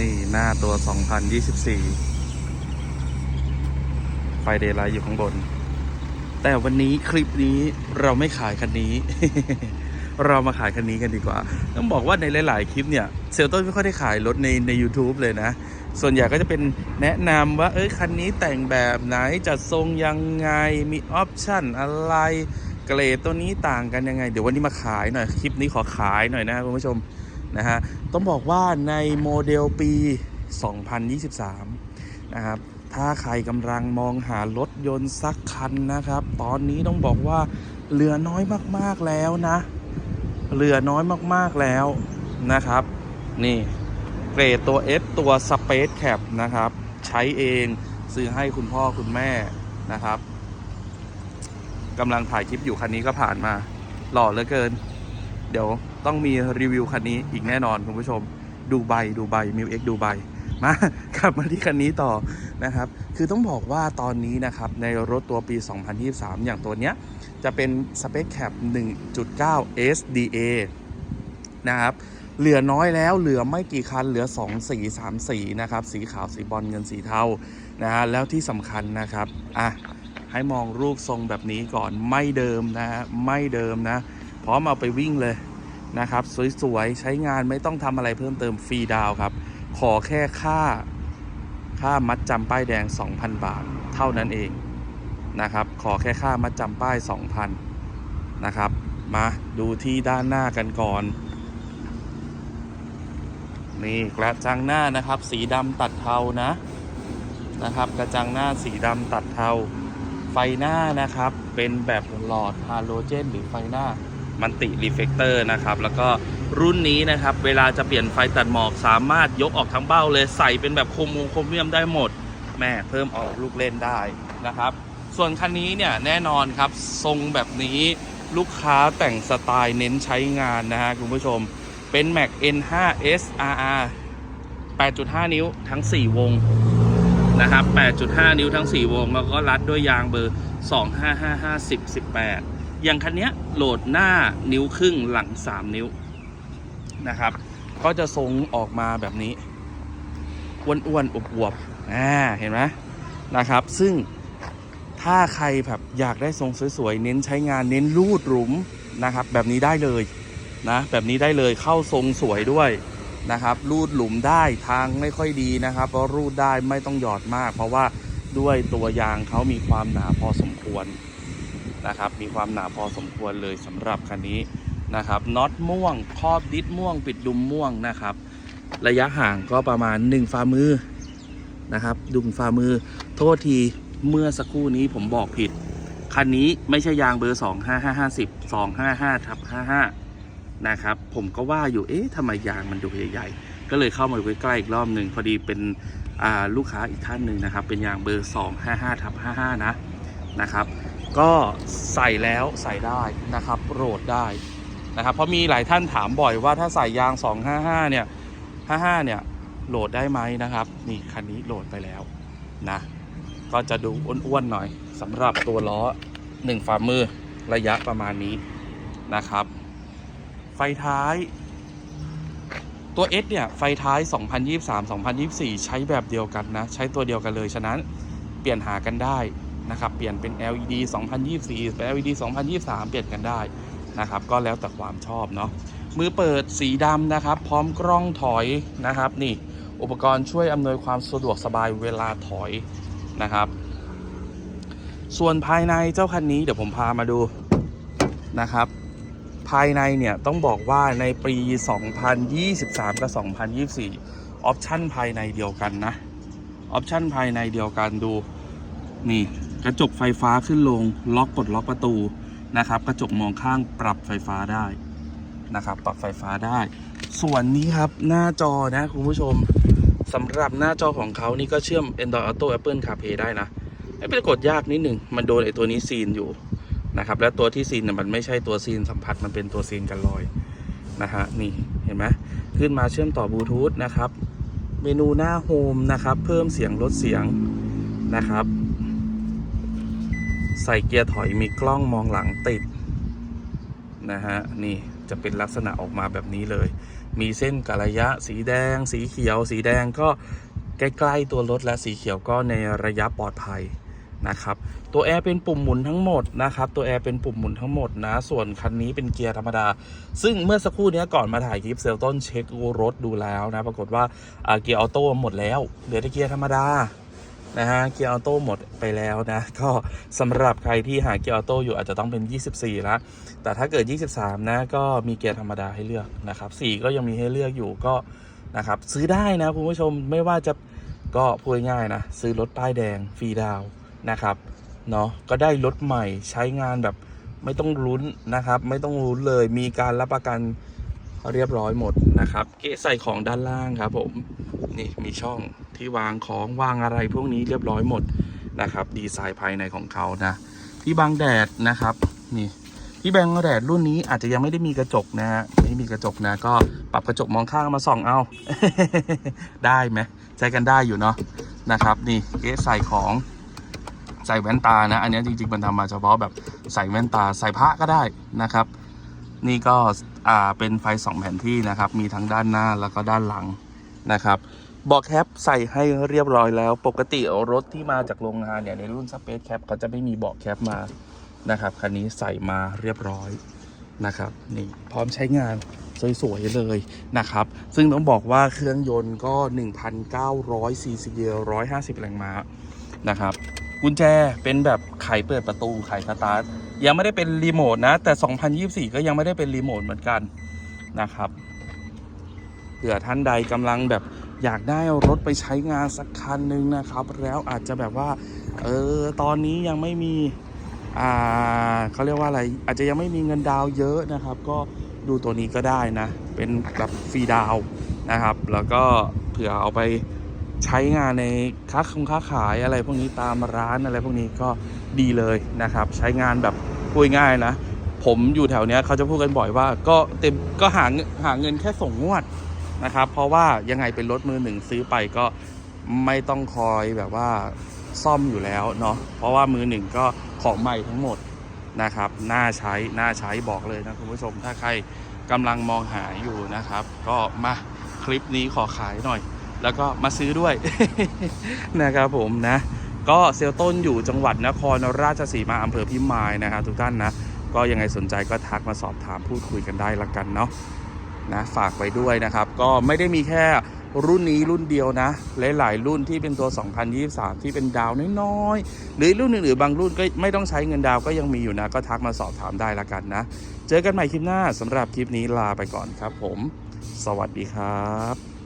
นี่หน้าตัว 2024 ไฟเดย์ไลท์อยู่ข้างบน แต่วันนี้คลิปนี้เราไม่ขายคันนี้ เรามาขายคันนี้กันดีกว่า ต้องบอกว่าในหลาย ๆ คลิปเนี่ย เซลต้นไม่ค่อยได้ขายรถในใน u t u b e เลยนะ ส่วนใหญ่ก็จะเป็นแนะนำว่า เอ้ยคันนี้แต่งแบบไหน จัดทรงยังไง มีออปชั่นอะไร เกรดตัวนี้ต่างกันยังไง เดี๋ยววันนี้มาขายหน่อย คลิปนี้ขอขายหน่อยนะครับคุณผู้ชม นะฮะต้องบอกว่าในโมเดลปี 2023 นะครับถ้าใครกำลังมองหารถยนต์สักคันนะครับ ตอนนี้ต้องบอกว่าเหลือน้อยมากๆแล้วนะ เหลือน้อยมากๆแล้วนะครับ นี่เกรดตัว S ตัว Space Cap นะครับ ใช้เองซื้อให้คุณพ่อคุณแม่นะครับกำลังถ่ายคลิปอยู่คันนี้ก็ผ่านมา หล่อเหลือเกิน เดี๋ยวต้องมีรีวิวคันนี้อีกแน่นอนคุณผู้ชมดูใบดูใบมิวเอ็กดูใบมากลับมาที่คันนี้ต่อนะครับ คือต้องบอกว่าตอนนี้นะครับในรถตัวปี 2023 อย่างตัวเนี้ย จะเป็น Space Cap 1.9 SDA นะครับ เหลือน้อยแล้วเหลือไม่กี่คันเหลือ 2 สี 3 สีนะครับ สีขาวสีบอลเงินสีเทานะฮะแล้วที่สำคัญนะครับ อะ ให้มองรูปทรงแบบนี้ก่อนไม่เดิมนะฮะไม่เดิมนะ ร้อมเอาไปวิ่งเลยนะครับ สวยๆ ใช้งานไม่ต้องทำอะไรเพิ่มเติมฟรีดาวครับ ขอแค่ค่าค่ามัดจำป้ายแดง 2,000 บาท เท่านั้นเองนะครับ ขอแค่ค่ามัดจำป้าย 2,000 นะครับ มาดูที่ด้านหน้ากันก่อน นี่กระจังหน้านะครับ สีดำตัดเทานะนะครับ กระจังหน้าสีดำตัดเทา ไฟหน้านะครับ เป็นแบบหลอดฮาโลเจน หรือไฟหน้า มันติรีเฟกเตอร์นะครับ แล้วก็รุ่นนี้นะครับ เวลาจะเปลี่ยนไฟตัดหมอกสามารถยกออกทั้งเบ้าเลยใส่เป็นแบบโคมวงโครเมียมได้หมด แม่เพิ่มออกลูกเล่นได้นะครับ ส่วนคันนี้เนี่ยแน่นอนครับทรงแบบนี้ลูกค้าแต่งสไตล์เน้นใช้งานนะฮะคุณผู้ชมเป็น Mac N5 SRR 8.5 นิ้วทั้ง 4 วงนะครับ 8.5 นิ้วทั้ง 4 วง แล้วก็รัดด้วยยางเบอร์ 25550 18 อย่างคันนี้โหลดหน้านิ้วครึ่งหลัง 3 นิ้วนะครับ ก็จะทรงออกมาแบบนี้อ้วนๆอวบๆอ่าเห็นไหมนะครับ ซึ่งถ้าใครแบบอยากได้ทรงสวยๆ เน้นใช้งานเน้นรูดหลุมนะครับ แบบนี้ได้เลยนะแบบนี้ได้เลยเข้าทรงสวยด้วยนะครับ รูดหลุมได้ทางไม่ค่อยดีนะครับเพราะรูดได้ไม่ต้องหยอดมาก เพราะว่าด้วยตัวยางเขามีความหนาพอสมควร นะครับ มีความหนาพอสมควรเลยสำหรับคันนี้นะครับน็อตม่วงครอบดิสม่วง ปิดดุมม่วงนะครับ ระยะห่างก็ประมาณ 1 ฝ่ามือนะครับ ดุมฝ่ามือ โทษทีเมื่อสักครู่นี้ผมบอกผิด คันนี้ไม่ใช่ยางเบอร์ 25550 255ทับ55 นะครับ ผมก็ว่าอยู่เอ๊ะทำไมยางมันดูใหญ่ๆ ก็เลยเข้ามาดูใกล้ๆอีกรอบหนึ่งพอดีเป็นลูกค้าอีกท่านหนึ่งนะครับ เป็นยางเบอร์ 255ทับ55 นะนะครับ ก็ใส่แล้วใส่ได้นะครับโหลดได้นะครับเพราะมีหลายท่านถามบ่อยว่าถ้าใส่ยาง 255 เนี่ย 55 เนี่ยโหลดได้ไหมนะครับ นี่คันนี้โหลดไปแล้วนะ ก็จะดูอ้วนๆหน่อยสำหรับตัวล้อ 1 ฝ่ามือระยะประมาณนี้นะครับ ไฟท้าย ตัว S เนี่ย ไฟท้าย 2023 2024 ใช้แบบเดียวกันนะ ใช้ตัวเดียวกันเลย ฉะนั้นเปลี่ยนหากันได้ นะครับเปลี่ยนเป็น LED 2024เป็น LED 2023 เปลี่ยนกันได้นะครับก็แล้วแต่ความชอบเนาะมือเปิดสีดำนะครับ พร้อมกล้องถอยนะครับนี่อุปกรณ์ช่วยอำนวยความสะดวกสบายเวลาถอยนะครับ ส่วนภายในเจ้าคันนี้เดี๋ยวผมพามาดูนะครับ ภายในเนี่ยต้องบอกว่าในปี 2023 กับ 2024 ออปชั่นภายในเดียวกันนะ ออปชั่นภายในเดียวกันดูนี่ กระจกไฟฟ้าขึ้นลง ล็อกปลดล็อกประตูนะครับ กระจกมองข้างปรับไฟฟ้าได้นะครับ ปรับไฟฟ้าได้ ส่วนนี้ครับหน้าจอนะคุณผู้ชมสำหรับหน้าจอของเขานี่ก็เชื่อม Android Auto Apple CarPlay ได้นะไม่เป็นกดยากนิดหนึ่งมันโดนไอตัวนี้ซีนอยู่นะครับ และตัวที่ซีนเนี่ยมันไม่ใช่ตัวซีนสัมผัสมันเป็นตัวซีนกันลอยนะฮะนี่เห็นไหมขึ้นมาเชื่อมต่อบลูทูธนะครับ เมนูหน้าโฮมนะครับ เพิ่มเสียงลดเสียงนะครับ ใส่เกียร์ถอยมีกล้องมองหลังติดนะฮะนี่จะเป็นลักษณะออกมาแบบนี้เลย มีเส้นกระยะ สีแดง สีเขียว สีแดงก็ใกล้ๆตัวรถและสีเขียวก็ในระยะปลอดภัยนะครับ ตัวแอร์เป็นปุ่มหมุนทั้งหมดนะครับ ตัวแอร์เป็นปุ่มหมุนทั้งหมดนะ ส่วนคันนี้เป็นเกียร์ธรรมดา ซึ่งเมื่อสักครู่นี้ก่อนมาถ่ายคลิปเซลต้นเช็ครถดูแล้วนะ ปรากฏว่าเกียร์ออโต้หมดแล้ว เหลือแต่เกียร์ธรรมดา นะฮะเกียร์ออโต้หมดไปแล้วนะ ก็สำหรับใครที่หาเกียร์ออโต้อยู่อาจจะต้องเป็น 24 ละ แต่ถ้าเกิด 23 นะ ก็มีเกียร์ธรรมดาให้เลือกนะครับ4ก็ยังมีให้เลือกอยู่ก็นะครับซื้อได้นะคุณผู้ชมไม่ว่าจะก็พูดง่ายนะ ซื้อรถป้ายแดงฟรีดาวน์นะครับเนาะก็ได้รถใหม่ใช้งานแบบไม่ต้องลุ้นนะครับ ไม่ต้องลุ้นเลยมีการรับประกัน เรียบร้อยหมดนะครับ เกะใส่ของด้านล่างครับ ผมนี่มีช่องที่วางของวางอะไรพวกนี้เรียบร้อยหมดนะครับ ดีไซน์ภายในของเขานะที่บังแดดนะครับนี่ที่แบงแดดรุ่นนี้อาจจะยังไม่ได้มีกระจกนะฮะไม่มีกระจกนะ ก็ปรับกระจกมองข้างมาส่องเอาได้ไหมใช้กันได้อยู่เนาะนะครับ นี่เก๊ใส่ของใส่แว่นตานะ อันนี้จริงๆมันทำมาเฉพาะแบบใส่แว่นตาใส่พระก็ได้นะครับ นี่ก็ อ่าเป็นไฟสองแผ่นที่นะครับ มีทั้งด้านหน้าแล้วก็ด้านหลังนะครับเบอกแคปใส่ให้เรียบร้อยแล้ว ปกติรถที่มาจากโรงงานเนี่ยในรุ่น Space Cap เขาจะไม่มีเบาะแคปมานะครับคันนี้ใส่มาเรียบร้อยนะครับนี่พร้อมใช้งานสวยๆเลยนะครับ ซึ่งต้องบอกว่าเครื่องยนต์ก็ 1,900ซีซี150 แรงม้านะครับ กุญแจเป็นแบบไขเปิดประตูไขสตาร์ทยังไม่ได้เป็นรีโมทนะ แต่ 2024 ก็ยังไม่ได้เป็นรีโมทเหมือนกันนะครับเผื่อท่านใดกำลังแบบอยากได้รถไปใช้งานสักคันหนึ่งนะครับ แล้วอาจจะแบบว่าเออตอนนี้ยังไม่มีอ่าเขาเรียกว่าอะไร อาจจะยังไม่มีเงินดาวเยอะนะครับ ก็ดูตัวนี้ก็ได้นะ เป็นแบบฟรีดาวนะครับ แล้วก็เผื่อเอาไป ใช้งานในค้าคงค้าขายอะไรพวกนี้ตามร้านอะไรพวกนี้ก็ดีเลยนะครับ ใช้งานแบบพูดง่ายๆนะ ผมอยู่แถวเนี้ยเขาจะพูดกันบ่อยว่า ก็เต็มก็หาเงินหาเงินแค่ส่งงวดนะครับ เพราะว่ายังไงเป็นรถมือหนึ่งซื้อไปก็ไม่ต้องคอยแบบว่าซ่อมอยู่แล้วเนาะเพราะว่ามือหนึ่งก็ของใหม่ทั้งหมดนะครับน่าใช้น่าใช้บอกเลยนะคุณผู้ชมถ้าใครกำลังมองหาอยู่นะครับ ก็มาคลิปนี้ขอขายหน่อย แล้วก็มาซื้อด้วย นะครับผมนะ ก็เซลต้นอยู่จังหวัดนครราชสีมาอำเภอพิมายนะครับทุกท่านนะ ก็ยังไงสนใจก็ทักมาสอบถามพูดคุยกันได้ละกันเนาะนะฝากไว้ด้วยนะครับ ก็ไม่ได้มีแค่รุ่นนี้รุ่นเดียวนะ หลาย ๆ รุ่นที่เป็นตัว 2023 ที่เป็นดาวน้อย ๆ หรือรุ่นอื่นๆบางรุ่นก็ไม่ต้องใช้เงินดาวก็ยังมีอยู่นะ ก็ทักมาสอบถามได้ละกันนะ เจอกันใหม่คลิปหน้าสำหรับคลิปนี้ลาไปก่อนครับผม สวัสดีครับ